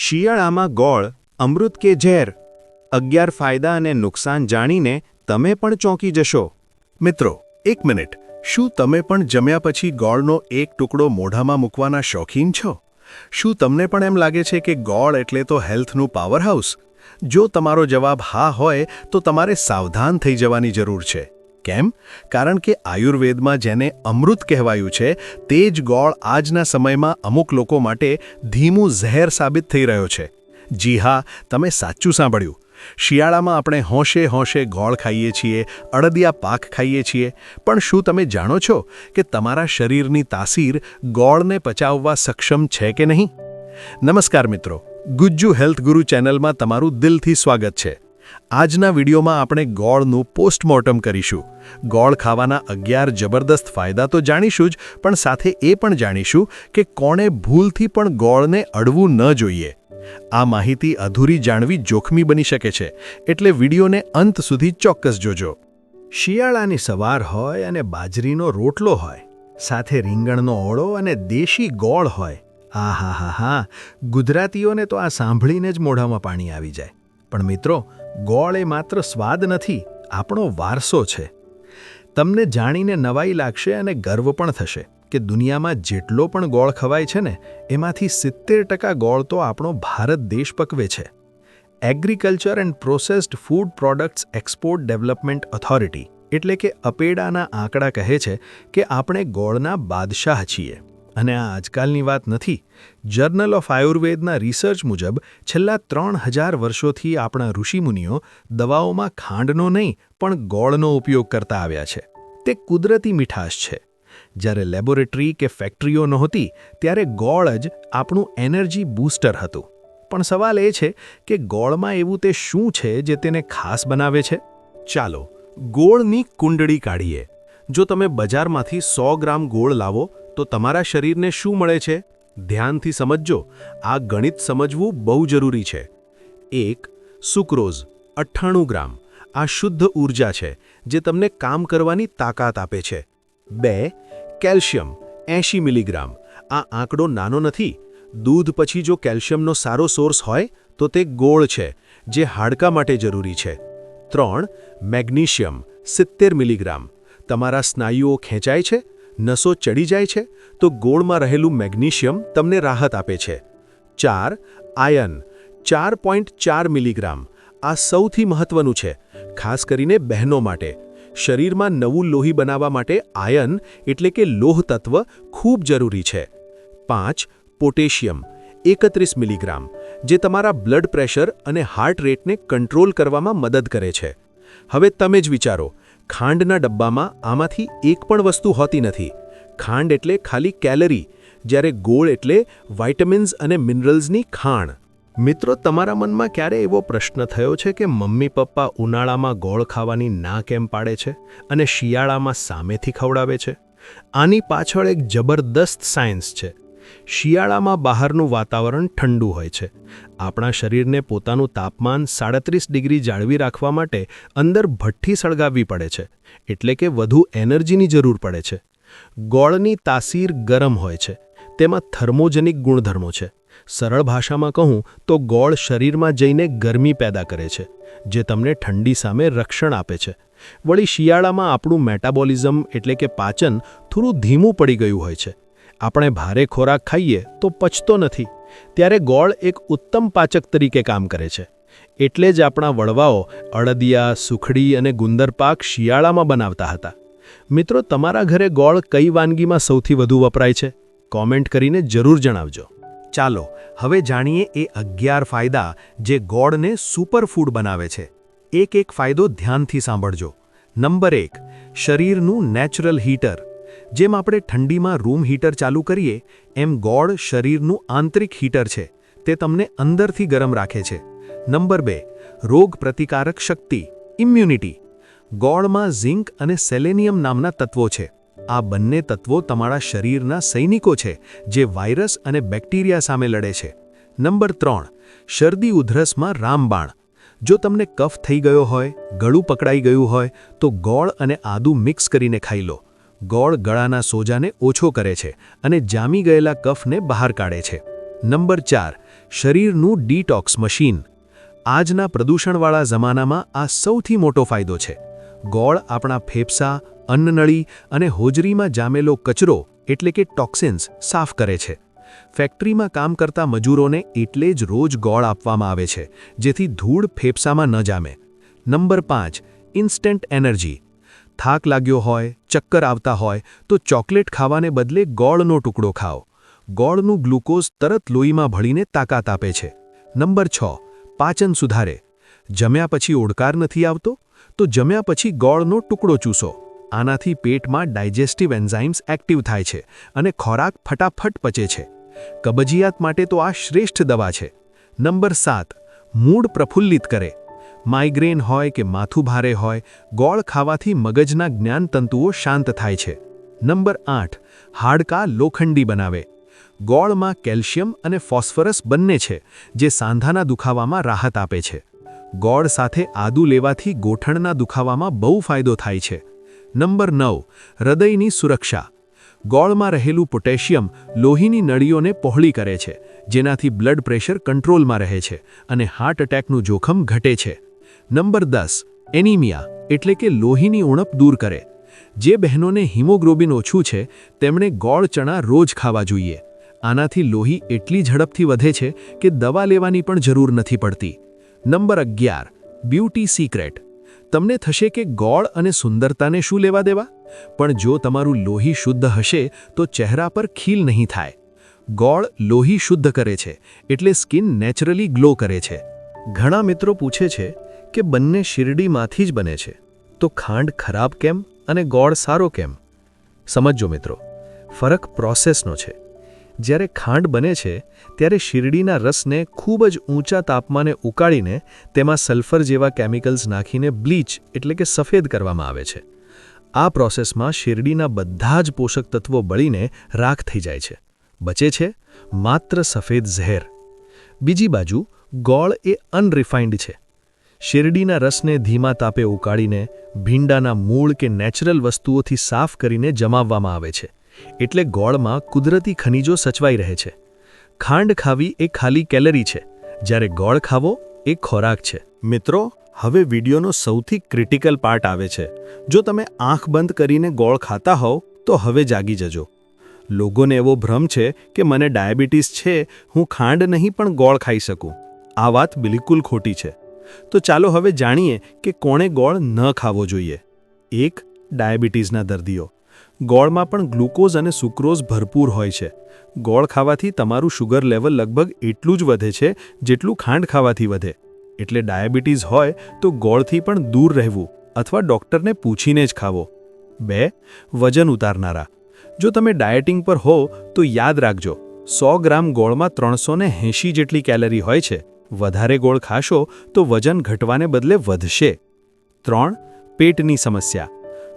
શિયાળામાં ગોળ, અમૃત કે ઝેર. અગિયાર ફાયદા અને નુકસાન જાણીને તમે પણ ચોંકી જશો. મિત્રો, એક મિનિટ. શું તમે પણ જમ્યા પછી ગોળનો એક ટુકડો મોઢામાં મૂકવાના શોખીન છો? શું તમને પણ એમ લાગે છે કે ગોળ એટલે તો હેલ્થનું પાવરહાઉસ? જો તમારો જવાબ હા હોય, તો તમારે સાવધાન થઈ જવાની જરૂર છે. કેમ? કારણ કે આયુર્વેદમાં જેને અમૃત કહેવાયું છે, તે જ ગોળ આજના સમયમાં અમુક લોકો માટે ધીમું ઝેર સાબિત થઈ રહ્યો છે. જી હા, તમે સાચું સાંભળ્યું. શિયાળામાં આપણે હોંશે હોંશે ગોળ ખાઈએ છીએ, અડદિયા પાક ખાઈએ છીએ. પણ શું તમે જાણો છો કે તમારા શરીરની તાસીર ગોળને પચાવવા સક્ષમ છે કે નહીં? નમસ્કાર મિત્રો. ગુજ્જુ હેલ્થ ગુરુ ચેનલમાં તમારું દિલથી સ્વાગત છે. આજના વિડીયોમાં આપણે ગોળનું પોસ્ટમોર્ટમ કરીશું. ગોળ ખાવાના અગિયાર જબરદસ્ત ફાયદા તો જાણીશું જ, પણ સાથે એ પણ જાણીશું કે કોણે ભૂલથી પણ ગોળને અડવું ન જોઈએ. આ માહિતી અધૂરી જાણવી જોખમી બની શકે છે, એટલે વિડીયોને અંત સુધી ચોક્કસ જોજો. શિયાળાની સવાર હોય અને બાજરીનો રોટલો હોય, સાથે રીંગણનો ઓળો અને દેશી ગોળ હોય આ હા હા હા ગુજરાતીઓને તો આ સાંભળીને જ મોઢામાં પાણી આવી જાય. પણ મિત્રો, ગોળ એ માત્ર સ્વાદ નથી, આપણો વારસો છે. તમને જાણીને નવાઈ લાગશે અને ગર્વ પણ થશે કે દુનિયામાં જેટલો પણ ગોળ ખવાય છે ને, એમાંથી સિત્તેર ટકા ગોળ તો આપણો ભારત દેશ પકવે છે. Agriculture and processed food products export development authority એટલે કે અપેડાના આંકડા કહે છે કે આપણે ગોળના બાદશાહ છીએ. અને આ આજકાલની વાત નથી. જર્નલ ઓફ આયુર્વેદના રિસર્ચ મુજબ છેલ્લા ત્રણ હજાર વર્ષોથી આપણા ઋષિમુનિઓ દવાઓમાં ખાંડનો નહીં, પણ ગોળનો ઉપયોગ કરતા આવ્યા છે. તે કુદરતી મીઠાશ છે. જ્યારે લેબોરેટરી કે ફેક્ટરીઓ નહોતી, ત્યારે ગોળ જ આપણું એનર્જી બૂસ્ટર હતું. પણ સવાલ એ છે કે ગોળમાં એવું તે શું છે જે તેને ખાસ બનાવે છે? ચાલો, ગોળની કુંડળી કાઢીએ. જો તમે બજારમાંથી સો ગ્રામ ગોળ લાવો તો તમારા શરીરને શું મળે છે? ધ્યાનથી સમજજો. આ ગણિત સમજવું બહુ જરૂરી છે. એક, સુક્રોઝ, અઠ્ઠાણું ગ્રામ. આ શુદ્ધ ઊર્જા છે, જે તમને કામ કરવાની તાકાત આપે છે. બે, કેલ્શિયમ, એંશી મિલીગ્રામ. આ આંકડો નાનો નથી. દૂધ પછી જો કેલ્શિયમનો સારો સોર્સ હોય, તો તે ગોળ છે, જે હાડકા માટે જરૂરી છે. ત્રણ, મેગ્નેશિયમ, સિત્તેર મિલીગ્રામ. તમારા સ્નાયુઓ ખેંચાય છે? નસો ચડી જાય છે, તો ગોળમાં રહેલું મેગ્નેશિયમ તમને રાહત આપે છે. ચાર, આયન. ચાર પોઈન્ટ ચાર મિલીગ્રામ. આ સૌથી મહત્વનું છે, ખાસ કરીને બહેનો માટે. શરીરમાં નવું લોહી બનાવવા માટે આયન એટલે કે લોહ તત્વ ખૂબ જરૂરી છે. પાંચ, પોટેશિયમ. એકત્રીસ મિલીગ્રામ, જે તમારા બ્લડ પ્રેશર અને હાર્ટ રેટને કંટ્રોલ કરવામાં મદદ કરે છે. હવે તમે જ વિચારો ખાંડના ડબ્બામાં આમાંથી એક પણ વસ્તુ હોતી નથી. ખાંડ એટલે ખાલી કેલરી, જ્યારે ગોળ એટલે વાઇટમિન્સ અને મિનરલ્સની ખાણ. મિત્રો, તમારા મનમાં ક્યારે એવો પ્રશ્ન થયો છે કે મમ્મી પપ્પા ઉનાળામાં ગોળ ખાવાની ના કેમ પાડે છે અને શિયાળામાં સામેથી ખવડાવે છે? આની પાછળ એક જબરદસ્ત સાયન્સ છે. શિયાળામાં બહારનું વાતાવરણ ઠંડુ હોય છે. આપણા શરીરને પોતાનું તાપમાન સાડત્રીસ ડિગ્રી જાળવી રાખવા માટે અંદર ભઠ્ઠી સળગાવવી પડે છે, એટલે કે વધુ એનર્જીની જરૂર પડે છે. ગોળની તાસીર ગરમ હોય છે, તેમાં થર્મોજનિક ગુણધર્મો છે. સરળ ભાષામાં કહું તો ગોળ શરીરમાં જઈને ગરમી પેદા કરે છે, જે તમને ઠંડી સામે રક્ષણ આપે છે. વળી શિયાળામાં આપણું મેટાબોલિઝમ એટલે કે પાચન થોડું ધીમું પડી ગયું હોય છે. આપણે ભારે ખોરાક ખાઈએ તો પચતો નથી. ત્યારે ગોળ એક ઉત્તમ પાચક તરીકે કામ કરે છે. એટલે જ આપણા વડવાઓ અડદિયા સુખડી અને ગુંદર પાક શિયાળામાં બનાવતા હતા. મિત્રો, તમારા ઘરે ગોળ કઈ વાનગીમાં સૌથી વધુ વપરાય છે? કોમેન્ટ કરીને જરૂર જણાવજો. ચાલો, હવે જાણીએ એ અગિયાર ફાયદા જે ગોળને સુપરફૂડ બનાવે છે. એક એક ફાયદો ધ્યાનથી સાંભળજો. નંબર એક, શરીરનું નેચરલ હીટર. જેમ આપણે ઠંડીમાં રૂમ હીટર ચાલુ કરીએ, એમ ગોળ શરીરનું આંતરિક હીટર છે, તે તમને અંદરથી ગરમ રાખે છે. નંબર બે, રોગ પ્રતિકારક શક્તિ ઇમ્યુનિટી ગોળમાં ઝિંક અને સેલેનિયમ નામના તત્વો છે. આ બંને તત્વો તમારા શરીરના સૈનિકો છે, જે વાયરસ અને બેક્ટેરિયા સામે લડે છે. નંબર ત્રણ, શરદી ઉધરસમાં રામબાણ. જો તમને કફ થઈ ગયો હોય, ગળું પકડાઈ ગયું હોય, તો ગોળ અને આદુ મિક્સ કરીને ખાઈ લો. ગોળ ગળાના સોજાને ઓછો કરે છે અને જામી ગયેલા કફને બહાર કાઢે છે. નંબર ચાર, શરીરનું ડીટોક્સ મશીન. આજના પ્રદૂષણવાળા જમાનામાં આ સૌથી મોટો ફાયદો છે. ગોળ આપણા ફેફસા, અન્નનળી અને હોજરીમાં જામેલો કચરો એટલે કે ટોક્સિન્સ સાફ કરે છે. ફેક્ટરીમાં કામ કરતા મજૂરોને એટલે જ રોજ ગોળ આપવામાં આવે છે, જેથી ધૂળ ફેફસામાં ન જામે. નંબર પાંચ, ઇન્સ્ટન્ટ એનર્જી. થાક લાગ્યો હોય, ચક્કર આવતા હોય, તો ચોકલેટ ખાવાને બદલે ગોળનો ટુકડો ખાઓ. ગોળનું ગ્લુકોઝ તરત લોહીમાં ભળીને તાકાત આપે છે. નંબર છ, પાચન સુધારે. જમ્યા પછી ઓડકાર નથી આવતો? તો જમ્યા પછી ગોળનો ટુકડો ચૂસો. આનાથી પેટમાં ડાયજેસ્ટિવ એન્ઝાઇમ્સ એક્ટિવ થાય છે અને ખોરાક ફટાફટ પચે છે. કબજિયાત માટે તો આ શ્રેષ્ઠ દવા છે. નંબર સાત મૂડ પ્રફુલ્લિત કરે. માઇગ્રેન હોય કે માથું ભારે હોય, ગોળ ખાવાથી મગજના જ્ઞાનતંતુઓ શાંત થાય છે. નંબર આઠ, હાડકાં લોખંડી બનાવે. ગોળમાં કેલ્શિયમ અને ફોસ્ફરસ બંને છે, જે સાંધાના દુખાવામાં રાહત આપે છે. ગોળ સાથે આદુ લેવાથી ગોઠણના દુખાવામાં બહુ ફાયદો થાય છે. નંબર નવ, હૃદયની સુરક્ષા. ગોળમાં રહેલું પોટેશિયમ લોહીની નળીઓને પહોળી કરે છે, જેનાથી બ્લડ પ્રેશર કંટ્રોલમાં રહે છે અને હાર્ટ એટેકનું જોખમ ઘટે છે. નંબર દસ, એનિમિયા, એટલે કે લોહીની ઉણપ દૂર કરે. જે બહેનોને હિમોગ્લોબિન ઓછું છે, તેમણે ગોળ ચણા રોજ ખાવા જોઈએ. આનાથી લોહી એટલી ઝડપથી વધે છે કે દવા લેવાની પણ જરૂર નથી પડતી. નંબર અગિયાર, બ્યુટી સિક્રેટ. તમને થશે કે ગોળ અને સુંદરતાને શું લેવા દેવા? પણ જો તમારું લોહી શુદ્ધ હશે, તો ચહેરા પર ખીલ નહીં થાય. ગોળ લોહી શુદ્ધ કરે છે, એટલે સ્કિન નેચરલી ગ્લો કરે છે. ઘણા મિત્રો પૂછે છે કે બંને શિરડીમાંથી જ બને છે. તો ખાંડ ખરાબ કેમ અને ગોળ સારો કેમ? સમજો મિત્રો, ફરક પ્રોસેસનો છે. જ્યારે ખાંડ બને છે, ત્યારે શિરડીના રસને ખૂબ જ ઊંચા તાપમાને ઉકાળીને તેમાં સલ્ફર જેવા કેમિકલ્સ નાખીને બ્લીચ એટલે કે સફેદ કરવામાં આવે છે. આ પ્રોસેસમાં શિરડીના બધા જ પોષક તત્વો બળીને રાખ થઈ જાય છે. બચે છે માત્ર સફેદ ઝેર. બીજી બાજુ, ગોળ એ અનરિફાઇન્ડ છે. શિરડીના રસને ધીમા તાપે ઉકાળીને ભીંડાના મૂળ કે નેચરલ વસ્તુઓથી સાફ કરીને જમાવવામાં આવે છે. એટલે ગોળમાં કુદરતી ખનિજો સચવાઈ રહે છે. ખાંડ ખાવી એ ખાલી કેલરી છે. જ્યારે ગોળ ખાવો એ ખોરાક છે. મિત્રો, હવે વિડીયોનો સૌથી ક્રિટિકલ પાર્ટ આવે છે. જો તમે આંખ બંધ કરીને ગોળ ખાતા હોવ, તો હવે જાગી જજો. લોકોને એવો ભ્રમ છે કે મને ડાયાબિટીસ છે, હું ખાંડ નહીં પણ ગોળ ખાઈ શકું. આ વાત બિલકુલ ખોટી છે. તો ચાલો હવે જાણીએ કે કોણે ગોળ ન ખાવો જોઈએ. એક, ડાયાબિટીસના દર્દીઓ. ગોળમાં પણ ગ્લુકોઝ અને સુક્રોઝ ભરપૂર હોય છે. ગોળ ખાવાથી તમારું શુગર લેવલ લગભગ એટલું જ વધે છે જેટલું ખાંડ ખાવાથી વધે. એટલે ડાયાબિટીસ હોય તો ગોળથી પણ દૂર રહેવું અથવા ડૉક્ટરને પૂછીને જ ખાવો. બે, વજન ઉતારનારા. જો તમે ડાયટિંગ પર હો તો યાદ રાખજો, સો ગ્રામ ગોળમાં ત્રણસો જેટલી કેલરી હોય છે. વધારે ગોળ ખાશો તો વજન ઘટવાને બદલે વધશે. ત્રણ, પેટની સમસ્યા.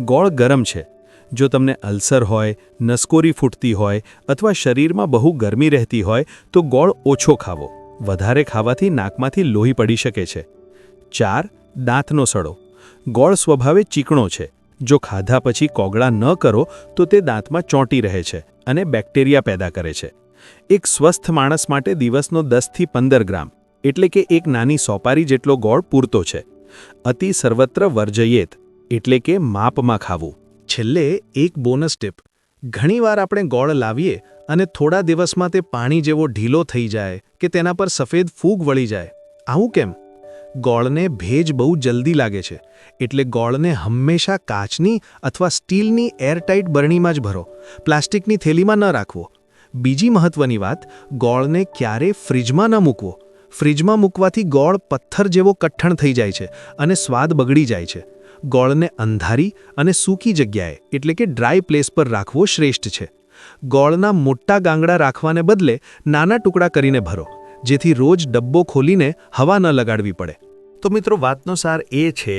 ગોળ ગરમ છે. જો તમને અલ્સર હોય, નસકોરી ફૂટતી હોય અથવા શરીરમાં બહુ ગરમી રહેતી હોય, તો ગોળ ઓછો ખાવો. વધારે ખાવાથી નાકમાંથી લોહી પડી શકે છે. ચાર, દાંતનો સડો. ગોળ સ્વભાવે ચીકણો છે. જો ખાધા પછી કોગળા ન કરો, તો તે દાંતમાં ચોંટી રહે છે અને બેક્ટેરિયા પેદા કરે છે. એક સ્વસ્થ માણસ માટે દિવસનો દસથી પંદર ગ્રામ. એટલે કે એક નાની સોપારી જેટલો ગોળ પૂરતો છે. અતિ સર્વત્ર વર્જયેત, એટલે કે માપમાં ખાવું. છેલ્લે એક બોનસ ટીપ. ઘણીવાર આપણે ગોળ લાવીએ અને થોડા દિવસમાં તે પાણી જેવો ઢીલો થઈ જાય કે તેના પર સફેદ ફૂગ વળી જાય. આવું કેમ? ગોળને ભેજ બહુ જલ્દી લાગે છે, એટલે ગોળને હંમેશા કાચની અથવા સ્ટીલની એરટાઇટ બરણીમાં જ ભરો. પ્લાસ્ટિકની થેલીમાં ન રાખવો. બીજી મહત્વની વાત, ગોળને ક્યારે ફ્રીજમાં ન મૂકવો. ફ્રીજમાં મૂકવાથી ગોળ પથ્થર જેવો કઠ્ઠણ થઈ જાય છે અને સ્વાદ બગડી જાય છે. ગોળને અંધારી અને સૂકી જગ્યાએ, એટલે કે ડ્રાય પ્લેસ પર રાખવો શ્રેષ્ઠ છે. ગોળના મોટા ગાંગડા રાખવાને બદલે નાના ટુકડા કરીને ભરો, જેથી રોજ ડબ્બો ખોલીને હવા ન લગાડવી પડે. તો મિત્રો, વાતનો સાર એ છે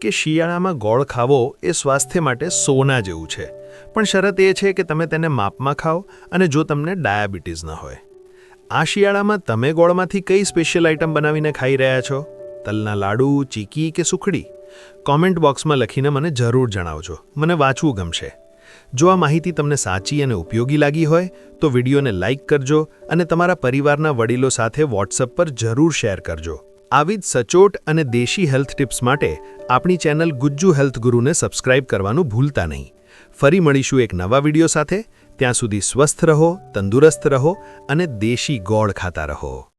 કે શિયાળામાં ગોળ ખાવો એ સ્વાસ્થ્ય માટે સોના જેવું છે. પણ શરત એ છે કે તમે તેને માપમાં ખાઓ અને જો તમને ડાયાબિટીસ ન હોય. આ શિયાળામાં તમે ગોળમાંથી કઈ સ્પેશિયલ આઇટમ બનાવીને ખાઈ રહ્યા છો? તલના લાડુ, ચીકી કે સુખડી? કોમેન્ટ બોક્સમાં લખીને મને જરૂર જણાવજો. મને વાંચવું ગમશે. જો આ માહિતી તમને સાચી અને ઉપયોગી લાગી હોય, તો વિડીયોને લાઇક કરજો અને તમારા પરિવારના વડીલો સાથે વોટ્સઅપ પર જરૂર શેર કરજો. આવી જ સચોટ અને દેશી હેલ્થ ટિપ્સ માટે આપણી ચેનલ ગુજ્જુ હેલ્થ ગુરુને સબસ્ક્રાઇબ કરવાનું ભૂલતા નહીં. ફરી મળીશું એક નવા વીડિયો સાથે. ત્યાં સુધી સ્વસ્થ રહો તંદુરસ્ત રહો અને દેશી ગોળ ખાતા રહો.